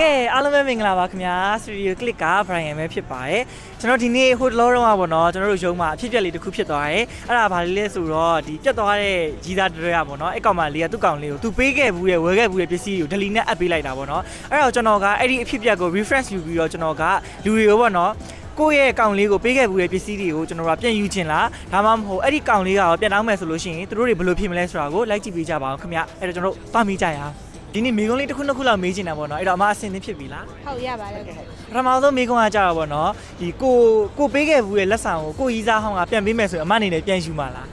ကဲအားလုံးပဲမင်္ဂလာပါခင်ဗျာစတူဒီယိုကလစ်က Brian ပဲဖြစ်ပါတယ်ကျွန်တော်ဒီနေ့ဟိုတလောတော့ပါတော့ကျွန်တော်တို့ရုံးမှာအဖြစ်အပျက်လေးတစ်ခုဖြစ်သွားတယ်အဲ့ဒါဘာလဲလဲဆိုတော့ဒီပြတ်သွားတဲ့ကြီးသားတရရပေါ့နော်အဲ့ကောင်မလေးကသူ့ကောင်လေးကိုသူပေးခဲ့ဘူးရဲ့ဝယ်ခဲ့ဘူးရဲ့ပစ္စည်းကို delete နဲ့အပ်ပေးလိုက်တာပေါ့နော်အဲ့တော့ကျွန်တော်ကအဲ့ဒီအဖြစ်အပျက်ကို reference ယူပြီးတော့ကျွန်တော်ကလူတွေကိုပေါ့နော်ကိုယ့်ရဲ့အကောင့်လေးကိုပေးခဲ့ဘူးရဲ့ပစ္စည်းတွေကိုကျွန်တော်တို့ကပြန်ယူခြင်းလားဒါမှမဟုတ်အဲ့ဒီအကောင့်လေးကရောပြန်တောင်းမယ်ဆိုလို့ရှိရင်သူတို့တွေဘယ်လိုဖြစ်မလဲဆိုတာကိုလိုက်ကြည့်ပေးကြပါအောင်ခင်ဗျအဲ့တော့ကျွန်တော်တို့သွားမိကြရအောင် ဒီနေ့မိကုန်းလေးတစ်ခုနှစ်ခုလောက်မေးချင်တာပေါ့နော်အဲ့တော့အမအဆင်သင့်ဖြစ်ပြီလား ဟုတ်ရပါတယ်ကို ပထမဆုံးမိကုန်းကကြတော့ဗောနော်ဒီကိုကိုပေးခဲ့ဘူးရဲ့လက်ဆောင်ကိုကိုရီးစားဟောင်းကပြန်ပေးမယ်ဆိုရင်အမအနေနဲ့ပြန်ယူမှာလား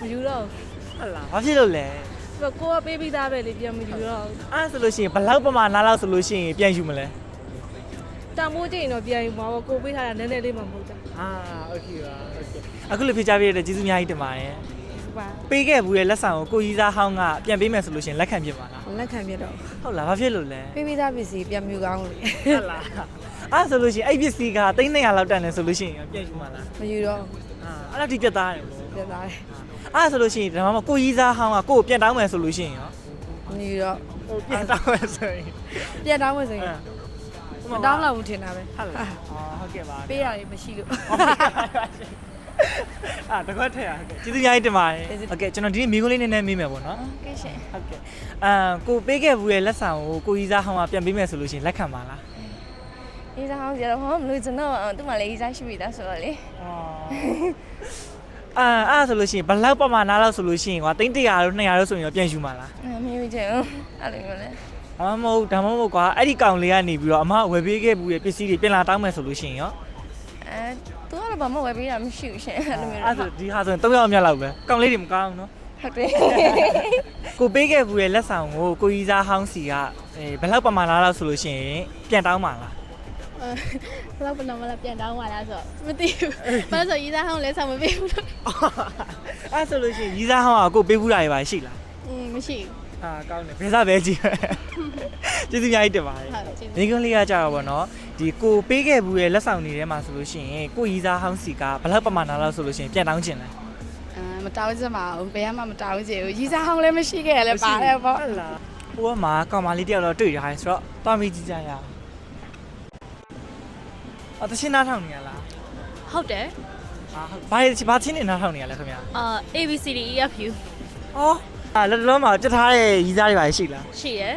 မယူတော့ ဟုတ်လားဘာဖြစ်လို့လဲ ဘူးကိုကပေးပြီးသားပဲလေပြန်မယူတော့ဘူး အဲ့ဒါဆိုလို့ရှိရင်ဘယ်လောက်ပမာဏလောက်ဆိုလို့ရှိရင်ပြန်ယူမလဲ တန်မိုးချိန်တော့ပြန်ယူမှာပေါ့ကိုပေးထားတာနည်းနည်းလေးမှမဟုတ်တာ အာโอเคပါโอเคအခုလိုဖြေချပေးရတဲ့ကျေးဇူးအများကြီးတင်ပါတယ် ဟုတ်ပါပေးခဲ့ဘူးရဲ့လက်ဆောင်ကိုကိုရီးစားဟောင်းကပြန်ပေးမယ်ဆိုလို့ရှိရင်လက်ခံဖြစ်မှာလားလက်ခံပြတော့ဟုတ်လားဘာဖြစ်လို့လဲပေးပြီးသားပစ္စည်းပြန်မယူကောင်းလို့ဟုတ်လားအဲ့ဒါဆိုလို့ရှိရင်အဲ့ပစ္စည်းက300လောက်တန်တယ်ဆိုလို့ရှိရင်ပြန်ယူမှာလားမယူတော့အာအဲ့တော့ဒီပြတ်သားတယ်ပေါ့ပြသားတယ်အဲ့ဒါဆိုလို့ရှိရင်ဒါမှမဟုတ်ကိုရီးစားဟောင်းကကိုကိုပြန်တောင်းမယ်ဆိုလို့ရှိရင်ရောမယူတော့ဟိုပြန်တောင်းမယ်ဆိုရင်ပြန်တောင်းမှဆိုရင်မတောင်းတော့ဘူးထင်တာပဲဟုတ်လားအော်ဟုတ်ကဲ့ပါပေးရတယ်မရှိလို့ အာတကွက်ထည့်ရဟုတ်ကဲ့ကျေးဇူးအများကြီးတင်ပါတယ်ကျေးဇူးဟုတ်ကဲ့ကျွန်တော်ဒီနေ့မိကုန်းလေးနည်းနည်းမေးမယ်ပေါ့နော်ကဲရှင်ဟုတ်ကဲ့အာကိုပေးခဲ့ဘူးရဲ့လက်ဆောင်ကိုကိုကြီးစားဟောင်းကပြန်ပေးမယ်ဆိုလို့ရှိရင်လက်ခံပါလားဒီစားဟောင်းကြတော့ဟောမလို့ကျွန်တော်သူ့မှာလည်းဒီစားရှိပြီသားဆိုတော့လေအော်အာအဲ့ဒါဆိုလို့ရှိရင်ဘယ်လောက်ပမာဏလောက်ဆိုလို့ရှိရင်ကွာ300တို့200တို့ဆိုရင်ရောပြန်ယူမှာလားအမယူချင်ဘူးအဲ့လိုမျိုးလေဒါမှမဟုတ်ဒါမှမဟုတ်ကွာအဲ့ဒီကောင်လေးကနေပြီးတော့အမဝယ်ပေးခဲ့ဘူးရဲ့ပစ္စည်းတွေပြန်လာတောင်းမယ်ဆိုလို့ရှိရင်ရောအဲသူက တော့ဘာမှဝယ်ပေးတာမရှိဘူးရှင်အဲ့လိုမျိုးအဲ့ဒါဆိုဒီဟာဆိုရင်300မြတ်လောက်ပဲကောင်လေးတွေမကောင်းဘူးနော်ဟုတ်တယ်ကိုပေးခဲ့ဘူးရဲ့လက်ဆောင်ကိုကိုကြီးစားဟောင်းစီကအဲဘယ်လောက်ပမာဏလောက်ဆိုလို့ရှိရင်ပြန်တောင်းပါလားဘယ်လောက်ဘယ်လောက်မလဲပြန်တောင်းပါလားဆိုတော့မသိဘူး။ဘာလို့ဆိုရေးသားဟောင်းလဲဆောင်မပေးဘူးလို့အဲ့ဆိုလို့ရှိရင်ကြီးစားဟောင်းကကိုပေးဘူးတာတွေပါရှိလား။อืมမရှိဘူး အာကောင်းတယ်ဘယ်စားပဲကြည့်ကျေးဇူးအများကြီးတင်ပါတယ်။ဟုတ်ကျေးဇူး မိကွန်းလေးကကြာတော့ဗောနော်ဒီကိုပေးခဲ့ဘူးရဲ့လက်ဆောင်တွေထဲမှာဆိုလို့ရှိရင်ကိုကြီးစားဟောင်းစီကဘယ်လောက်ပမာဏလောက်ဆိုလို့ရှိရင်ပြန်တောင်းချင်လဲအဲမတောင်းချင်ပါဘူး။ဘယ်မှမတောင်းချင်ဘူး။ရေးသားဟောင်းလည်းမရှိခဲ့ရလဲပါတယ်ပေါ့ဟုတ်လားဟိုကမှာကောင်မလေးတယောက်တော့တွေ့ရတယ်ဆိုတော့တွားမိကြည့်ကြရအောင်အတရှင်းနားထောင်နေရလား။ဟုတ်တယ်အာဟုတ်ဘာဘာချင်းနေနားထောင်နေရလဲခင်ဗျာ။အာ ABCD EFU အော် အာလက်တလုံးမှာပြတ်ထားတဲ့ရီးစားတွေပါရှိလားရှိရယ်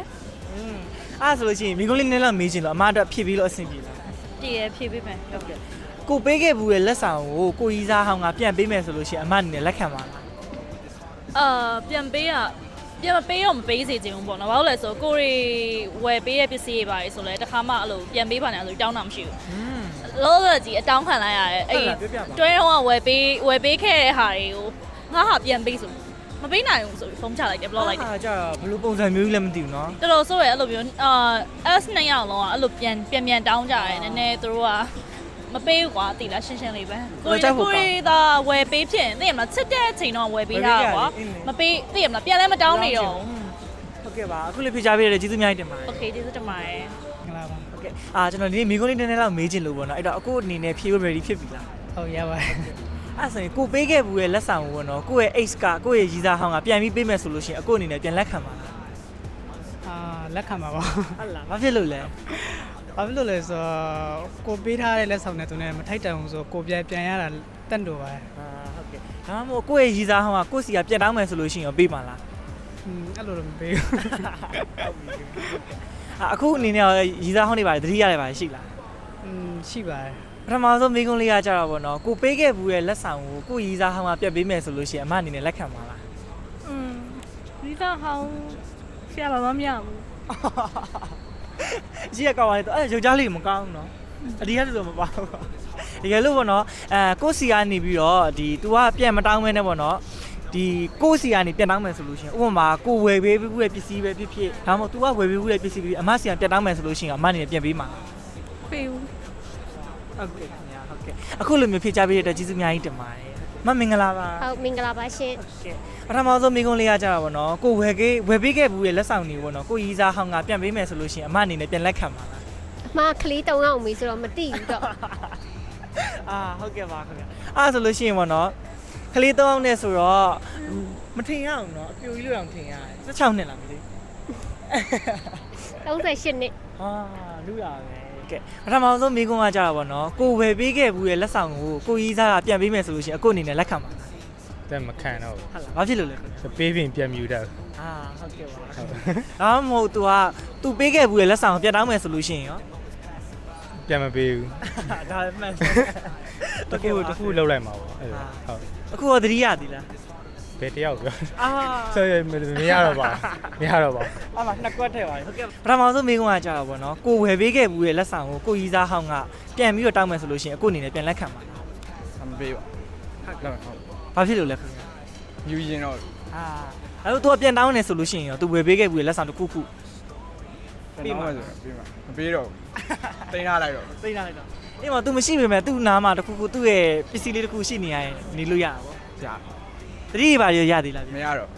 အဲ့ဒါဆိုလို့ရှိရင်မိကုန်းလေးနည်းလောက်မေးချင်လို့အမအတွက်ဖြည့်ပြီးလို့အဆင်ပြေလားတည်ရယ်ဖြည့်ပေးမယ်ဟုတ်ကဲ့ကိုပေးခဲ့ဘူးရဲ့လက်ဆောင်ကိုကိုရီးစားဟောင်းကပြန်ပေးမယ်ဆိုလို့ရှိရင်အမအနေနဲ့လက်ခံပါလားအာပြန်ပေးရပြန်မပေးတော့မပေးစေချင်ဘူးပေါ့နော်ဘာလို့လဲဆိုကိုရီဝယ်ပေးရပစ္စည်းတွေပါလေဆိုလဲတခါမှအဲ့လိုပြန်ပေးပါနဲ့ဆိုတောင်းတာမရှိဘူးอืม လောလောကြီးအတောင်းခံလိုက်ရတယ်အဲ့ဟုတ်လားပြောပြပါ တွဲတော့ကဝယ်ပေးဝယ်ပေးခဲ့တဲ့ဟာတွေကိုငါဟာပြန်ပေးဆို မပေးနိုင်ဘူးဆိုပြီးဖုန်းချလိုက်တယ် block လိုက်တယ် အားကြဘယ်လိုပုံစံမျိုးကြီးလည်းမသိဘူးเนาะ တော်တော်ဆိုးရယ်အဲ့လိုမျိုးအာ S နှစ်ယောက်လုံးကအဲ့လိုပြန်ပြန်ပြန်တောင်းကြတယ်နည်းနည်းသူတို့ကမပေးဘူးကွာတိလားရှင်းရှင်းလေးပဲကိုရီကိုရီသာဝယ်ပေးဖြစ်ရင်သိရမလားချစ်တဲ့အချိန်တော့ဝယ်ပေးတာကွာမပေးသိရမလားပြန်လဲမတောင်းနေတော့ ဟုတ်ကဲ့ပါအခုလေးဖြေချပေးရတဲ့ကျေးဇူးအများကြီးတင်ပါတယ် โอเคကျေးဇူးတင်ပါတယ် မင်္ဂလာပါဟုတ်ကဲ့အာကျွန်တော်ဒီနေ့မိကုန်းလေးနည်းနည်းလောက်မေးချင်လို့ပေါ့နော်အဲ့တော့အခုအနေနဲ့ဖြေဖို့ ready ဖြစ်ပြီလား ဟုတ်ရပါတယ် အဲ့ဆိုရင်ကိုပေးခဲ့ဘူးရဲ့လက်ဆောင်ကိုပေါ့နော်ကိုယ့်ရဲ့ X ကကိုယ့်ရဲ့ရီးစားဟောင်းကပြန်ပြီးပေးမယ်ဆိုလို့ရှိရင်အခုအနေနဲ့ပြန်လက်ခံပါလား အာလက်ခံပါပါ ဟုတ်လားဘာဖြစ်လို့လဲ ဘာဖြစ်လို့လဲဆိုတော့ကိုပေးထားတဲ့လက်ဆောင်နဲ့သူနဲ့မထိုက်တန်ဘူးဆိုတော့ကိုပြန်ပြန်ရတာတန့်တော်ပါတယ် အာဟုတ်ကဲ့ဒါမှမဟုတ်ကိုယ့်ရဲ့ရီးစားဟောင်းကကိုယ့်စီကပြန်တောင်းမယ်ဆိုလို့ရှိရင်ရောပေးပါလား อืมအဲ့လိုတော့မပေးဘူး အာအခုအနေနဲ့ရောရီးစားဟောင်းတွေပါတယ်တတိရတယ်ပါတယ်ရှိလား อืมရှိပါတယ် ပထမဆုံးမိကုန်းလေးကကြတော့ပေါ့နော်ကိုပေးခဲ့ဘူးရဲ့လက်ဆောင်ကိုကိုရီးစားဟောင်းကပြန်ပေးမယ်ဆိုလို့ရှိရင်အမအနေနဲ့လက်ခံပါလား อืมဒီစားဟောင်းဆရာဘာမှမရဘူး ကြီးရကောင်းပါလေတော့အဲယောက်ျားလေးမကောင်းဘူးနော်အဒီကတည်းကမပါဘူးတကယ်လို့ပေါ့နော်အဲကိုစီကနေပြီးတော့ဒီ तू ကပြန်မတောင်းမဲနဲ့ပေါ့နော်ဒီကိုစီကနေပြန်တောင်းမယ်ဆိုလို့ရှိရင်ဥပမာကိုဝယ်ပေးဘူးရဲ့ပစ္စည်းပဲဖြစ်ဖြစ်ဒါမှမဟုတ် तू ကဝယ်ပေးဘူးရဲ့ပစ္စည်းပဲဖြစ်ဖြစ်အမစီကပြန်တောင်းမယ်ဆိုလို့ရှိရင်အမအနေနဲ့ပြန်ပေးမှာ ပေးဘူး ဟုတ်ကဲ့ခင်ဗျာဟုတ်ကဲ့အခုလိုမျိုးဖြေချပေးရတဲ့ကျေးဇူးအများကြီးတင်ပါတယ်မမင်္ဂလာပါဟုတ်မင်္ဂလာပါရှင်ကဲပထမဆုံးမိကုန်းလေးကကြတာပေါ့နော်ကိုဝယ်ခဲ့ဝယ်ပေးခဲ့ဘူးရဲ့လက်ဆောင်တွေပေါ့နော်ကိုရီးစားဟောင်းကပြန်ပေးမယ်ဆိုလို့ရှိရင်အမအနေနဲ့ပြန်လက်ခံပါလားအမကလေးတုံအောင်ပြီဆိုတော့မတိဘူးတော့အာဟုတ်ကဲ့ပါခင်ဗျာအားဆိုလို့ရှိရင်ပေါ့နော်ကလေးသုံးအောင်နဲ့ဆိုတော့မထင်ရအောင်နော်အပြိုကြီးလို့အောင်ထင်ရတယ်16နှစ်လားမသိ38နှစ်ဟာလူရပဲ ကဲပထမဆုံးမိကုန်းကကြတာပေါ့နော်ကိုဝယ်ပေးခဲ့ဘူးရဲ့လက်ဆောင်ကိုကိုကြီးစားကပြန်ပေးမယ်ဆိုလို့ရှိရင်အခုအနေနဲ့လက်ခံပါလားတက်မခံတော့ဟုတ်လားဘာဖြစ်လို့လဲခင်ဗျာဘူးပေးပြင်ပြန်မြူတတ်အာဟုတ်ကဲ့ပါဒါမှမဟုတ် तू က तू ပေးခဲ့ဘူးရဲ့လက်ဆောင်ကိုပြန်တောင်းမယ်ဆိုလို့ရှိရင်ရောပြန်မပေးဘူးဒါမှန်တခုတခုလောက်လိုက်မှာပေါ့အဲ့လိုဟုတ်အခုတော့သတိရသည်လား ဘယ်တယောက်ပြော အာ ဆိုရင်မရတော့ပါမရတော့ပါ အမနှစ်ကွက်ထဲပါဟုတ်ကဲ့ပထမဆုံးမိကုန်းကကြတာပေါ့နော်ကိုဝယ်ပေးခဲ့ဘူးရဲ့လက်ဆောင်ကိုကိုကြီးစားဟောင်းကပြန်ပြီးတော့တောင်းမယ်ဆိုလို့ရှိရင်အခုအနေနဲ့ပြန်လက်ခံပါလား မပေးပါဟုတ်ဟုတ် ဘာဖြစ်လို့လဲခင်ဗျာ ယူရင်တော့ အာအဲ့တော့ तू ကပြန်တောင်းနေဆိုလို့ရှိရင်ရော तू ဝယ်ပေးခဲ့ဘူးရဲ့လက်ဆောင်တစ်ခုခု ပေးမှာဆိုပေးမှာမပေးတော့တိန်းထားလိုက်တော့ သိလိုက်တော့အေးမ तू မရှိပေမဲ့ तू နားမှာတစ်ခုခုသူ့ရဲ့ပစ္စည်းလေးတစ်ခုရှိနေရရင်နေလို့ရတာပေါ့ ကြာ တတိယပါရရသေးလားမရတော့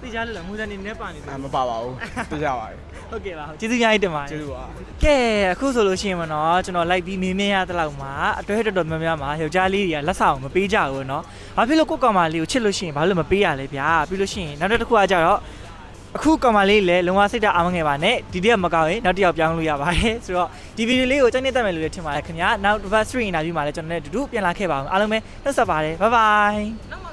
သိကြလို့လားမူဇန်နေနဲ့ပါနေသေးအမပါပါဘူးသိကြပါပြီဟုတ်ကဲ့ပါဟုတ်ကျေးဇူးများကြီးတင်ပါတယ် ကျေးဇူးပါ ကဲအခုဆိုလို့ရှိရင်မနော်ကျွန်တော်လိုက်ပြီးမင်းမင်းရတဲ့လောက်မှာအတွဲတော်တော်များများမှာယောက်ျားလေးတွေကလက်ဆောင်မပေးကြဘူးနော်ဘာဖြစ်လို့ကိုယ့်ကောင်မလေးကိုချစ်လို့ရှိရင်ဘာလို့မပေးရလဲဗျာပြီးလို့ရှိရင်နောက်တစ်ခုကကြတော့အခုကောင်မလေးလည်းလုံဝစိတ်ဓာတ်အားမငယ်ပါနဲ့ဒီတရက်မကောင်းရင်နောက်တစ်ယောက်ပြောင်းလို့ရပါတယ်ဆိုတော့ဒီဗီဒီယိုလေးကိုကြိုက်နေတတ်မယ်လို့လည်းထင်ပါတယ်ခင်ဗျာနောက်တစ်ပတ် stream interview မှာလည်းကျွန်တော်လည်းအတူတူပြန်လာခဲ့ပါအောင်အားလုံးပဲနှုတ်ဆက်ပါတယ် bye bye